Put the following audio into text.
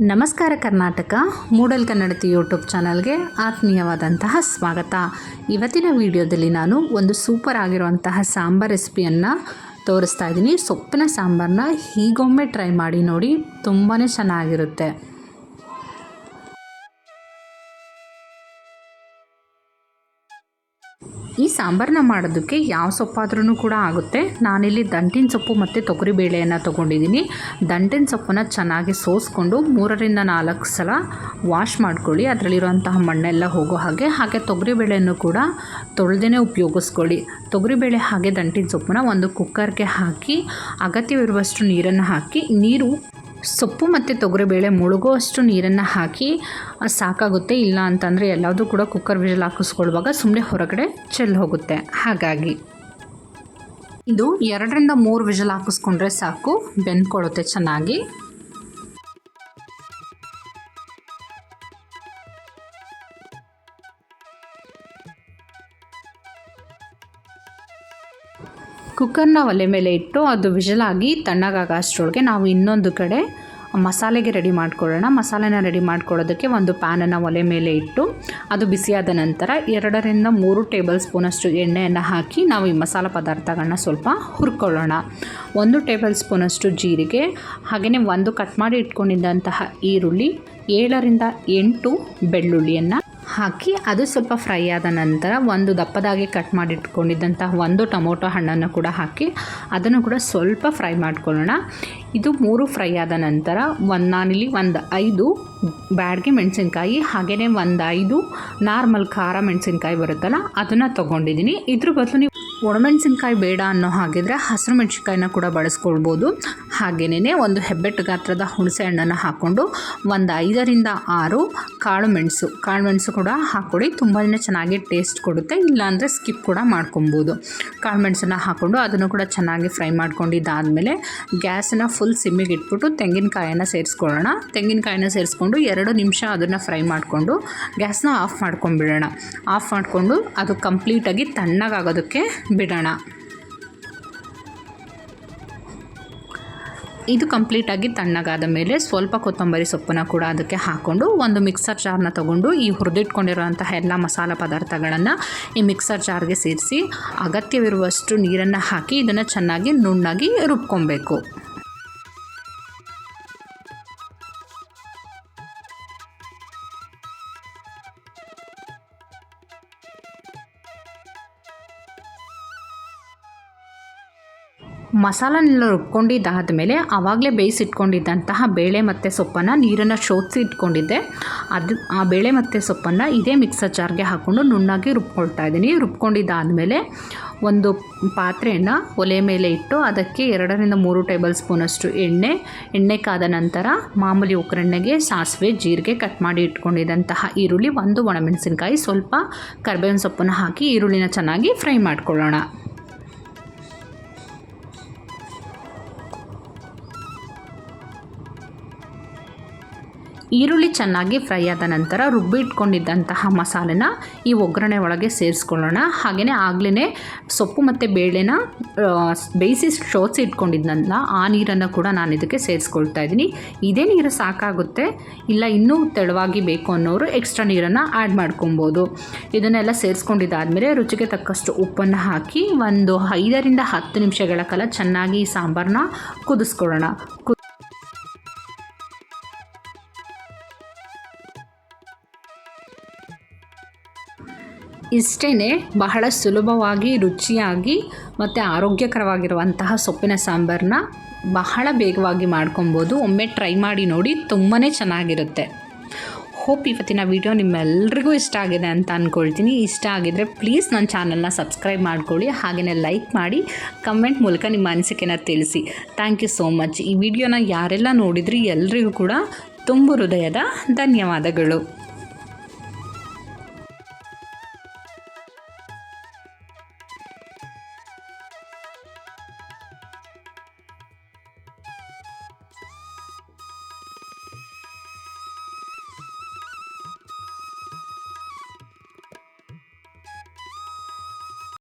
ನಮಸ್ಕಾರ ಕರ್ನಾಟಕ, ಮೂಡಲ್ ಕನ್ನಡತಿ ಯೂಟ್ಯೂಬ್ ಚಾನಲ್ಗೆ ಆತ್ಮೀಯವಾದಂತಹ ಸ್ವಾಗತ. ಇವತ್ತಿನ ವಿಡಿಯೋದಲ್ಲಿ ನಾನು ಒಂದು ಸೂಪರ್ ಆಗಿರುವಂತಹ ಸಾಂಬಾರ್ ರೆಸಿಪಿಯನ್ನು ತೋರಿಸ್ತಾ ಇದ್ದೀನಿ. ಸೊಪ್ಪಿನ ಸಾಂಬಾರನ್ನ ಹೀಗೊಮ್ಮೆ ಟ್ರೈ ಮಾಡಿ ನೋಡಿ ತುಂಬಾ ಚೆನ್ನಾಗಿರುತ್ತೆ. ಈ ಸಾಂಬಾರನ್ನ ಮಾಡೋದಕ್ಕೆ ಯಾವ ಸೊಪ್ಪಾದ್ರೂ ಕೂಡ ಆಗುತ್ತೆ. ನಾನಿಲ್ಲಿ ದಂಟಿನ ಸೊಪ್ಪು ಮತ್ತು ತೊಗರಿ ಬೇಳೆಯನ್ನು ತೊಗೊಂಡಿದ್ದೀನಿ. ದಂಟಿನ ಸೊಪ್ಪನ್ನು ಚೆನ್ನಾಗಿ ಸೋಸ್ಕೊಂಡು ಮೂರರಿಂದ ನಾಲ್ಕು ಸಲ ವಾಶ್ ಮಾಡ್ಕೊಳ್ಳಿ. ಅದರಲ್ಲಿರುವಂತಹ ಮಣ್ಣೆಲ್ಲ ಹೋಗೋ ಹಾಗೆ. ಹಾಗೆ ತೊಗರಿ ಬೇಳೆಯನ್ನು ಕೂಡ ತೊಳೆದೇ ಉಪಯೋಗಿಸ್ಕೊಳ್ಳಿ. ತೊಗರಿಬೇಳೆ ಹಾಗೆ ದಂಟಿನ ಸೊಪ್ಪನ್ನ ಒಂದು ಕುಕ್ಕರ್ಗೆ ಹಾಕಿ, ಅಗತ್ಯವಿರುವಷ್ಟು ನೀರನ್ನು ಹಾಕಿ, ನೀರು ಸೊಪ್ಪು ಮತ್ತು ತೊಗರಿಬೇಳೆ ಮುಳುಗುವಷ್ಟು ನೀರನ್ನು ಹಾಕಿ ಸಾಕಾಗುತ್ತೆ. ಇಲ್ಲ ಅಂತಂದರೆ ಎಲ್ಲದೂ ಕೂಡ ಕುಕ್ಕರ್ ವಿಜಲ್ ಹಾಕಿಸ್ಕೊಳ್ಳುವಾಗ ಸುಮ್ಮನೆ ಹೊರಗಡೆ ಚೆಲ್ಲಿ ಹೋಗುತ್ತೆ. ಹಾಗಾಗಿ ಇದು ಎರಡರಿಂದ ಮೂರು ವಿಜಲ್ ಹಾಕಿಸ್ಕೊಂಡ್ರೆ ಸಾಕು, ಬೆಂದ್ಕೊಳ್ಳುತ್ತೆ ಚೆನ್ನಾಗಿ. ಕುಕ್ಕರ್ನ ಒಲೆ ಮೇಲೆ ಇಟ್ಟು ಅದು ವಿಜಲಾಗಿ ತಣ್ಣಗಾಗ ಅಷ್ಟರೊಳಗೆ ನಾವು ಇನ್ನೊಂದು ಕಡೆ ಮಸಾಲೆಗೆ ರೆಡಿ ಮಾಡ್ಕೊಳ್ಳೋಣ. ಮಸಾಲೆನ ರೆಡಿ ಮಾಡ್ಕೊಳ್ಳೋದಕ್ಕೆ ಒಂದು ಪ್ಯಾನನ್ನು ಒಲೆ ಮೇಲೆ ಇಟ್ಟು ಅದು ಬಿಸಿಯಾದ ನಂತರ ಎರಡರಿಂದ ಮೂರು ಟೇಬಲ್ ಸ್ಪೂನಷ್ಟು ಎಣ್ಣೆಯನ್ನು ಹಾಕಿ ನಾವು ಈ ಮಸಾಲೆ ಪದಾರ್ಥಗಳನ್ನ ಸ್ವಲ್ಪ ಹುರ್ಕೊಳ್ಳೋಣ. ಒಂದು ಟೇಬಲ್ ಸ್ಪೂನಷ್ಟು ಜೀರಿಗೆ, ಹಾಗೆಯೇ ಒಂದು ಕಟ್ ಮಾಡಿ ಇಟ್ಕೊಂಡಿದ್ದಂತಹ ಈರುಳ್ಳಿ, ಏಳರಿಂದ ಎಂಟು ಬೆಳ್ಳುಳ್ಳಿಯನ್ನು ಹಾಕಿ ಅದು ಸ್ವಲ್ಪ ಫ್ರೈ ಆದ ನಂತರ ಒಂದು ದಪ್ಪದಾಗಿ ಕಟ್ ಮಾಡಿಟ್ಕೊಂಡಿದ್ದಂತಹ ಒಂದು ಟೊಮೊಟೊ ಹಣ್ಣನ್ನು ಕೂಡ ಹಾಕಿ ಅದನ್ನು ಕೂಡ ಸ್ವಲ್ಪ ಫ್ರೈ ಮಾಡ್ಕೊಳ್ಳೋಣ. ಇದು ಮೂರು ಫ್ರೈ ಆದ ನಂತರ ಒಂದು ನಾನಿಲ್ಲಿ ಒಂದು ಐದು ಬ್ಯಾಡ್ಗೆ ಮೆಣಸಿನ್ಕಾಯಿ ಹಾಗೆಯೇ ಒಂದು ಐದು ನಾರ್ಮಲ್ ಖಾರ ಮೆಣಸಿನ್ಕಾಯಿ ಬರುತ್ತಲ್ಲ ಅದನ್ನು ತೊಗೊಂಡಿದ್ದೀನಿ. ಇದ್ರ ಬದಲು ನೀವು ಒಣಮೆಣಸಿನ್ಕಾಯಿ ಬೇಡ ಅನ್ನೋ ಹಾಗಿದ್ರೆ ಹಸಿರು ಮೆಣಸಿನ್ಕಾಯಿನ ಕೂಡ ಬಳಸ್ಕೊಳ್ಬೋದು. ಹಾಗೆಯೇ ಒಂದು ಹೆಬ್ಬೆಟ್ಟು ಗಾತ್ರದ ಹುಣಸೆ ಹಣ್ಣನ್ನು ಹಾಕ್ಕೊಂಡು ಒಂದು ಐದರಿಂದ ಆರು ಕಾಳು ಮೆಣಸು. ಕಾಳು ಮೆಣಸು ಕೂಡ ಹಾಕ್ಕೊಡಿ ತುಂಬಾ ಚೆನ್ನಾಗಿ ಟೇಸ್ಟ್ ಕೊಡುತ್ತೆ. ಇಲ್ಲಾಂದರೆ ಸ್ಕಿಪ್ ಕೂಡ ಮಾಡ್ಕೊಬೋದು. ಕಾಳು ಮೆಣಸನ್ನು ಹಾಕ್ಕೊಂಡು ಅದನ್ನು ಕೂಡ ಚೆನ್ನಾಗಿ ಫ್ರೈ ಮಾಡ್ಕೊಂಡಿದ್ದಾದಮೇಲೆ ಗ್ಯಾಸನ್ನ ಫುಲ್ ಸಿಮ್ಮಿಗೆ ಇಟ್ಬಿಟ್ಟು ತೆಂಗಿನಕಾಯನ್ನು ಸೇರಿಸ್ಕೊಳ್ಳೋಣ. ತೆಂಗಿನಕಾಯನ್ನ ಸೇರಿಸ್ಕೊಂಡು ಎರಡು ನಿಮಿಷ ಅದನ್ನು ಫ್ರೈ ಮಾಡಿಕೊಂಡು ಗ್ಯಾಸ್ನ ಆಫ್ ಮಾಡ್ಕೊಂಡ್ಬಿಡೋಣ. ಆಫ್ ಮಾಡಿಕೊಂಡು ಅದು ಕಂಪ್ಲೀಟಾಗಿ ತಣ್ಣಗಾಗೋದಕ್ಕೆ ಬಿಡೋಣ. ಇದು ಕಂಪ್ಲೀಟಾಗಿ ತಣ್ಣಗಾದ ಮೇಲೆ ಸ್ವಲ್ಪ ಕೊತ್ತಂಬರಿ ಸೊಪ್ಪನ್ನು ಕೂಡ ಅದಕ್ಕೆ ಹಾಕ್ಕೊಂಡು ಒಂದು ಮಿಕ್ಸರ್ ಜಾರ್ನ ತಗೊಂಡು ಈ ಹುರಿದಿಟ್ಕೊಂಡಿರುವಂತಹ ಎಲ್ಲ ಮಸಾಲ ಪದಾರ್ಥಗಳನ್ನು ಈ ಮಿಕ್ಸರ್ ಜಾರ್ಗೆ ಸೇರಿಸಿ ಅಗತ್ಯವಿರುವಷ್ಟು ನೀರನ್ನು ಹಾಕಿ ಇದನ್ನು ಚೆನ್ನಾಗಿ ನುಣ್ಣಾಗಿ ರುಬ್ಕೊಬೇಕು. ಮಸಾಲನೆಲ್ಲ ರುಬ್ಕೊಂಡಿದ್ದಾದ ಮೇಲೆ ಆವಾಗಲೇ ಬೇಯಿಸಿಟ್ಕೊಂಡಿದ್ದಂತಹ ಬೇಳೆ ಮತ್ತು ಸೊಪ್ಪನ್ನು ನೀರನ್ನು ಶೋಧಿಸಿ ಇಟ್ಕೊಂಡಿದ್ದೆ ಅದು ಆ ಬೇಳೆ ಮತ್ತು ಸೊಪ್ಪನ್ನು ಇದೇ ಮಿಕ್ಸರ್ ಜಾರ್ಗೆ ಹಾಕ್ಕೊಂಡು ನುಣ್ಣಾಗಿ ರುಬ್ಕೊಳ್ತಾ ಇದ್ದೀನಿ. ರುಬ್ಕೊಂಡಿದ್ದಾದಮೇಲೆ ಒಂದು ಪಾತ್ರೆಯನ್ನು ಒಲೆ ಮೇಲೆ ಇಟ್ಟು ಅದಕ್ಕೆ ಎರಡರಿಂದ ಮೂರು ಟೇಬಲ್ ಸ್ಪೂನಷ್ಟು ಎಣ್ಣೆ ಎಣ್ಣೆ ಕಾದ ನಂತರ ಮಾಮೂಲಿ ಒಗ್ಗರಣೆಗೆ ಸಾಸಿವೆ, ಜೀರಿಗೆ ಕಟ್ ಮಾಡಿ ಇಟ್ಕೊಂಡಿದ್ದಂತಹ ಈರುಳ್ಳಿ, ಒಂದು ಒಣಮೆಣಸಿನ್ಕಾಯಿ, ಸ್ವಲ್ಪ ಕರ್ಬೇವಿನ ಸೊಪ್ಪನ್ನು ಹಾಕಿ ಈರುಳ್ಳಿನ ಚೆನ್ನಾಗಿ ಫ್ರೈ ಮಾಡ್ಕೊಳ್ಳೋಣ. ಈರುಳ್ಳಿ ಚೆನ್ನಾಗಿ ಫ್ರೈ ಆದ ನಂತರ ರುಬ್ಬಿ ಇಟ್ಕೊಂಡಿದ್ದಂತಹ ಮಸಾಲೆನ ಈ ಒಗ್ಗರಣೆ ಒಳಗೆ ಸೇರಿಸ್ಕೊಳ್ಳೋಣ. ಹಾಗೆಯೇ ಆಗಲೇ ಸೊಪ್ಪು ಮತ್ತು ಬೇಳೆನ ಬೇಯಿಸಿ ಶೋಧಿಸಿ ಇಟ್ಕೊಂಡಿದ್ನಲ್ಲ, ಆ ನೀರನ್ನು ಕೂಡ ನಾನು ಇದಕ್ಕೆ ಸೇರಿಸ್ಕೊಳ್ತಾ ಇದ್ದೀನಿ. ಇದೇ ನೀರು ಸಾಕಾಗುತ್ತೆ, ಇಲ್ಲ ಇನ್ನೂ ತೆಳುವಾಗಿ ಬೇಕು ಅನ್ನೋರು ಎಕ್ಸ್ಟ್ರಾ ನೀರನ್ನು ಆ್ಯಡ್ ಮಾಡ್ಕೊಬೋದು. ಇದನ್ನೆಲ್ಲ ಸೇರಿಸ್ಕೊಂಡಿದ್ದಾದಮೇಲೆ ರುಚಿಗೆ ತಕ್ಕಷ್ಟು ಉಪ್ಪನ್ನು ಹಾಕಿ ಒಂದು ಐದರಿಂದ ಹತ್ತು ನಿಮಿಷಗಳ ಕಾಲ ಚೆನ್ನಾಗಿ ಸಾಂಬಾರನ್ನ ಕುದಿಸ್ಕೊಳ್ಳೋಣ. ಇಷ್ಟೇ ಬಹಳ ಸುಲಭವಾಗಿ, ರುಚಿಯಾಗಿ ಮತ್ತು ಆರೋಗ್ಯಕರವಾಗಿರುವಂತಹ ಸೊಪ್ಪಿನ ಸಾಂಬಾರನ್ನ ಬಹಳ ಬೇಗವಾಗಿ ಮಾಡ್ಕೊಬೋದು. ಒಮ್ಮೆ ಟ್ರೈ ಮಾಡಿ ನೋಡಿ ತುಂಬಾ ಚೆನ್ನಾಗಿರುತ್ತೆ. ಹೋಪ್ ಇವತ್ತಿನ ವಿಡಿಯೋ ನಿಮ್ಮೆಲ್ರಿಗೂ ಇಷ್ಟ ಆಗಿದೆ ಅಂತ ಅಂದ್ಕೊಳ್ತೀನಿ ಇಷ್ಟ ಆಗಿದರೆ ಪ್ಲೀಸ್ ನನ್ನ ಚಾನಲ್ನ ಸಬ್ಸ್ಕ್ರೈಬ್ ಮಾಡ್ಕೊಳ್ಳಿ ಹಾಗೆಯೇ ಲೈಕ್ ಮಾಡಿ ಕಮೆಂಟ್ ಮೂಲಕ ನಿಮ್ಮ ಅನಿಸಿಕೆನ ತಿಳಿಸಿ. ಥ್ಯಾಂಕ್ ಯು ಸೋ ಮಚ್ ಈ ವಿಡಿಯೋನ ಯಾರೆಲ್ಲ ನೋಡಿದ್ರಿ ಎಲ್ರಿಗೂ ಕೂಡ ತುಂಬ ಹೃದಯದ ಧನ್ಯವಾದಗಳು.